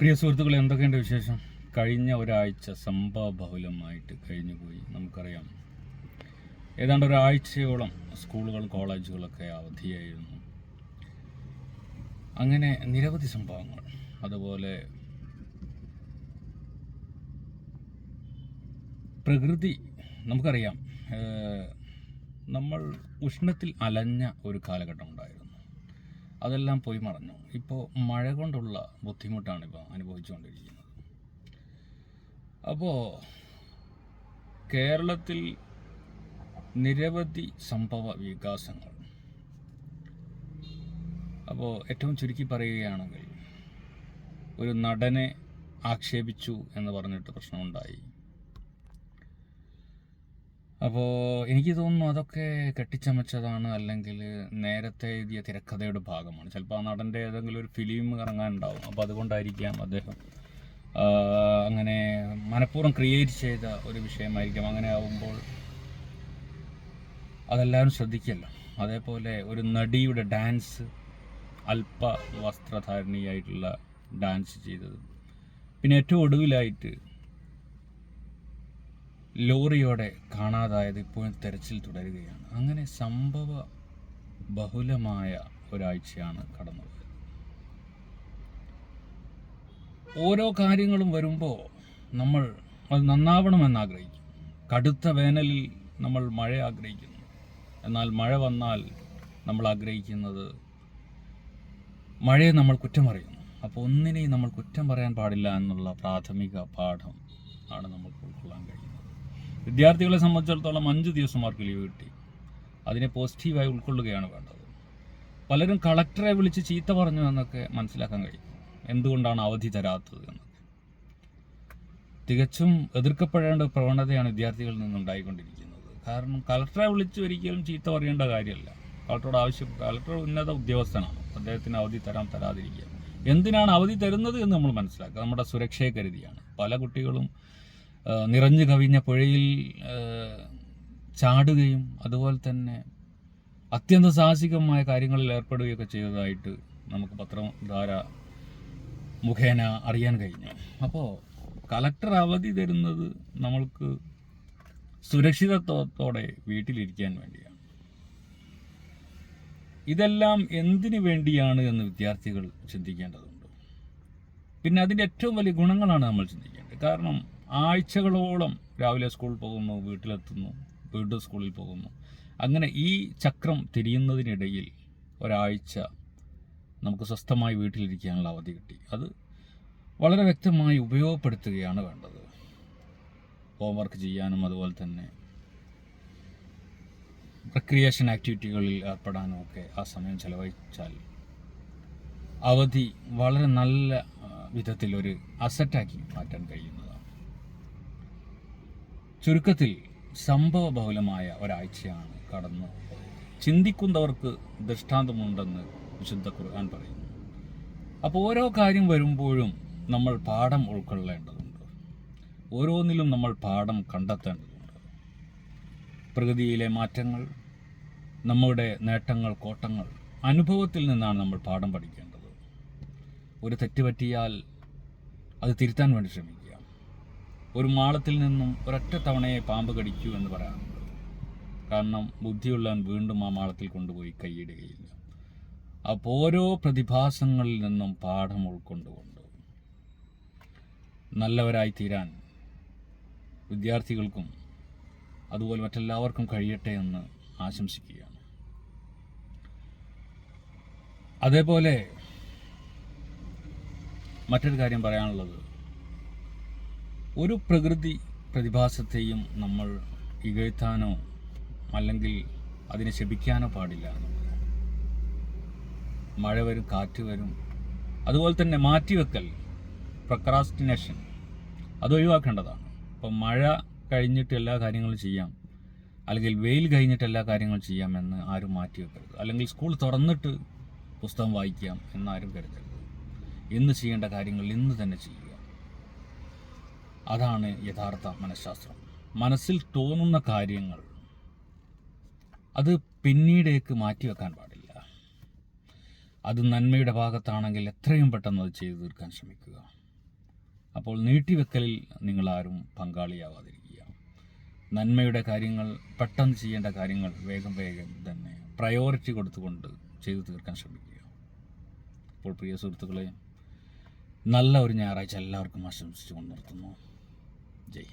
പ്രിയ സുഹൃത്തുക്കളെ എന്തൊക്കെയുണ്ട് വിശേഷം? കഴിഞ്ഞ ഒരാഴ്ച സംഭവബഹുലമായിട്ട് കഴിഞ്ഞുപോയി നമുക്കറിയാം. ഏതാണ്ട് ഒരാഴ്ചയോളം സ്കൂളുകൾ കോളേജുകളൊക്കെ അവധിയായിരുന്നു. അങ്ങനെ നിരവധി സംഭവങ്ങൾ. അതുപോലെ പ്രകൃതി നമുക്കറിയാം നമ്മൾ ഉഷ്ണത്തിൽ അലഞ്ഞ ഒരു കാലഘട്ടം ഉണ്ടായിരുന്നു. അതെല്ലാം പോയി മറഞ്ഞു ഇപ്പോൾ മഴ കൊണ്ടുള്ള ബുദ്ധിമുട്ടാണ് ഇപ്പോൾ അനുഭവിച്ചുകൊണ്ടിരിക്കുന്നത്. അപ്പോൾ കേരളത്തിൽ നിരവധി സംഭവ വികാസങ്ങൾ. അപ്പോൾ ഏറ്റവും ചുരുക്കി പറയുകയാണെങ്കിൽ ഒരു നടനെ ആക്ഷേപിച്ചു എന്ന് പറഞ്ഞിട്ട് പ്രശ്നമുണ്ടായി. അപ്പോൾ എനിക്ക് തോന്നുന്നു അതൊക്കെ കെട്ടിച്ചമച്ചതാണ് അല്ലെങ്കിൽ നേരത്തെ എഴുതിയ തിരക്കഥയുടെ ഭാഗമാണ്. ചിലപ്പോൾ ആ നടന്റെ ഏതെങ്കിലും ഒരു ഫിലിം ഇറങ്ങാനുണ്ടാവും അപ്പോൾ അതുകൊണ്ടായിരിക്കാം അദ്ദേഹം അങ്ങനെ മനഃപൂർവം ക്രിയേറ്റ് ചെയ്ത ഒരു വിഷയമായിരിക്കാം. അങ്ങനെ ആവുമ്പോൾ അതെല്ലാവരും ശ്രദ്ധിക്കല്ലോ. അതേപോലെ ഒരു നടിയുടെ ഡാൻസ് അല്പ വസ്ത്രധാരണിയായിട്ടുള്ള ഡാൻസ് ചെയ്തത്. പിന്നെ ഏറ്റവും ഒടുവിലായിട്ട് ലോറിയോടെ കാണാതായത് ഇപ്പോഴും തെരച്ചിൽ തുടരുകയാണ്. അങ്ങനെ സംഭവ ബഹുലമായ ഒരാഴ്ചയാണ് കടന്നുപോയത്. ഓരോ കാര്യങ്ങളും വരുമ്പോൾ നമ്മൾ അത് നന്നാവണമെന്ന് ആഗ്രഹിക്കും. കടുത്ത വേനലിൽ നമ്മൾ മഴ ആഗ്രഹിക്കുന്നു. എന്നാൽ മഴ വന്നാൽ നമ്മൾ ആഗ്രഹിക്കുന്നത് മഴയെ നമ്മൾ കുറ്റം പറയുന്നു. അപ്പോൾ ഒന്നിനെയും നമ്മൾ കുറ്റം പറയാൻ പാടില്ല എന്നുള്ള പ്രാഥമിക പാഠം ആണ് നമുക്ക് ഉൾക്കൊള്ളാൻ കഴിയുന്നത്. വിദ്യാർത്ഥികളെ സംബന്ധിച്ചിടത്തോളം അഞ്ച് ദിവസം അവർക്ക് ലീവ് കിട്ടി. അതിനെ പോസിറ്റീവായി ഉൾക്കൊള്ളുകയാണ് വേണ്ടത്. പലരും കളക്ടറെ വിളിച്ച് ചീത്ത പറഞ്ഞു എന്നൊക്കെ മനസ്സിലാക്കാൻ കഴിയും. എന്തുകൊണ്ടാണ് അവധി തരാത്തത് എന്നൊക്കെ? തികച്ചും എതിർക്കപ്പെടേണ്ട പ്രവണതയാണ് വിദ്യാർത്ഥികളിൽ നിന്നുണ്ടായിക്കൊണ്ടിരിക്കുന്നത് കാരണം കളക്ടറെ വിളിച്ച് ഒരിക്കലും ചീത്ത പറയേണ്ട കാര്യമല്ല. കളക്ടറോട് ആവശ്യം കളക്ടർ ഉന്നത ഉദ്യോഗസ്ഥനാണ്. അദ്ദേഹത്തിന് അവധി തരാം തരാതിരിക്കുക എന്തിനാണ് അവധി തരുന്നത് എന്ന് നമ്മൾ മനസ്സിലാക്കുക? നമ്മുടെ സുരക്ഷയെ കരുതിയാണ്. പല കുട്ടികളും നിറഞ്ഞു കവിഞ്ഞ പുഴയിൽ ചാടുകയും അതുപോലെ തന്നെ അത്യന്ത സാഹസികമായ കാര്യങ്ങളിൽ ഏർപ്പെടുകയൊക്കെ ചെയ്തതായിട്ട് നമുക്ക് പത്രധാര മുഖേന അറിയാൻ കഴിഞ്ഞു. അപ്പോൾ കളക്ടർ അവധി തരുന്നത് നമ്മൾക്ക് സുരക്ഷിതത്വത്തോടെ വീട്ടിലിരിക്കാൻ വേണ്ടിയാണ്. ഇതെല്ലാം എന്തിനു വേണ്ടിയാണ് എന്ന് വിദ്യാർത്ഥികൾ ചിന്തിക്കേണ്ടതുണ്ട്. പിന്നെ അതിന്റെ ഏറ്റവും വലിയ ഗുണങ്ങളാണ് നമ്മൾ ചിന്തിക്കേണ്ടത്. കാരണം ആഴ്ചകളോളം രാവിലെ സ്കൂളിൽ പോകുന്നു വീട്ടിലെത്തുന്നു വീണ്ടും സ്കൂളിൽ പോകുന്നു. അങ്ങനെ ഈ ചക്രം തിരിയുന്നതിനിടയിൽ ഒരാഴ്ച നമുക്ക് സ്വസ്ഥമായി വീട്ടിലിരിക്കാനുള്ള അവധി കിട്ടി. അത് വളരെ വ്യക്തമായി ഉപയോഗപ്പെടുത്തുകയാണ് വേണ്ടത്. ഹോംവർക്ക് ചെയ്യാനും അതുപോലെ തന്നെ റിക്രിയേഷൻ ആക്ടിവിറ്റികളിൽ ഏർപ്പെടാനും ഒക്കെ ആ സമയം ചെലവഴിച്ചാൽ അവധി വളരെ നല്ല വിധത്തിലൊരു അസറ്റാക്കി മാറ്റാൻ കഴിയുന്നതാണ് ചുരുക്കത്തിൽ സംഭവ ബഹുലമായ ഒരാഴ്ചയാണ് കടന്നു ചിന്തിക്കുന്നവർക്ക് ദൃഷ്ടാന്തമുണ്ടെന്ന് വിശുദ്ധ ഖുർആൻ പറയുന്നു. അപ്പോൾ ഓരോ കാര്യം വരുമ്പോഴും നമ്മൾ പാഠം ഉൾക്കൊള്ളേണ്ടതുണ്ട്. ഓരോന്നിലും നമ്മൾ പാഠം കണ്ടെത്തേണ്ടതുണ്ട്. പ്രകൃതിയിലെ മാറ്റങ്ങൾ നമ്മുടെ നേട്ടങ്ങൾ കോട്ടങ്ങൾ അനുഭവത്തിൽ നിന്നാണ് നമ്മൾ പാഠം പഠിക്കേണ്ടത്. ഒരു തെറ്റ് പറ്റിയാൽ അത് തിരുത്താൻ വേണ്ടി ശ്രമിക്കുക. ഒരു മാളത്തിൽ നിന്നും ഒരൊറ്റ തവണയെ പാമ്പ് കടിക്കൂ എന്ന് പറയാറുണ്ട്. കാരണം ബുദ്ധിയുള്ളവൻ വീണ്ടും ആ മാളത്തിൽ കൊണ്ടുപോയി കൈയിടുകയില്ല. അപ്പോൾ ഓരോ പ്രതിഭാസങ്ങളിൽ നിന്നും പാഠം ഉൾക്കൊണ്ടുകൊണ്ട് നല്ലവരായി തീരാൻ വിദ്യാർത്ഥികൾക്കും അതുപോലെ മറ്റെല്ലാവർക്കും കഴിയട്ടെ എന്ന് ആശംസിക്കുകയാണ്. അതേപോലെ മറ്റൊരു കാര്യം പറയാനുള്ളത് ഒരു പ്രകൃതി പ്രതിഭാസത്തെയും നമ്മൾ ഇകഴ്ത്താനോ അല്ലെങ്കിൽ അതിനെ ശപിക്കാനോ പാടില്ല. മഴ വരും കാറ്റ് വരും. അതുപോലെ തന്നെ മാറ്റിവെക്കൽ പ്രക്രാസ്റ്റിനേഷൻ അത് ഒഴിവാക്കേണ്ടതാണ്. അപ്പം മഴ കഴിഞ്ഞിട്ട് എല്ലാ കാര്യങ്ങളും ചെയ്യാം അല്ലെങ്കിൽ വെയിൽ കഴിഞ്ഞിട്ട് എല്ലാ കാര്യങ്ങളും ചെയ്യാമെന്ന് ആരും മാറ്റിവെക്കരുത്. അല്ലെങ്കിൽ സ്കൂൾ തുറന്നിട്ട് പുസ്തകം വായിക്കാം എന്നാരും കരുതരുത്. ഇന്ന് ചെയ്യേണ്ട കാര്യങ്ങൾ ഇന്ന് തന്നെ ചെയ്യുക അതാണ് യഥാർത്ഥ മനഃശാസ്ത്രം. മനസ്സിൽ തോന്നുന്ന കാര്യങ്ങൾ അത് പിന്നീടേക്ക് മാറ്റിവെക്കാൻ പാടില്ല. അത് നന്മയുടെ ഭാഗത്താണെങ്കിൽ എത്രയും പെട്ടെന്ന് അത് ചെയ്തു തീർക്കാൻ ശ്രമിക്കുക. അപ്പോൾ നീട്ടിവെക്കലിൽ നിങ്ങളാരും പങ്കാളിയാവാതിരിക്കുക. നന്മയുടെ കാര്യങ്ങൾ പെട്ടെന്ന് ചെയ്യേണ്ട കാര്യങ്ങൾ വേഗം വേഗം തന്നെ പ്രയോറിറ്റി കൊടുത്തുകൊണ്ട് ചെയ്തു തീർക്കാൻ ശ്രമിക്കുക. അപ്പോൾ പ്രിയ സുഹൃത്തുക്കളെ നല്ല ഒരു ഞായറാഴ്ച എല്ലാവർക്കും ആശംസിച്ചുകൊണ്ട് നിർത്തുന്നു. Jai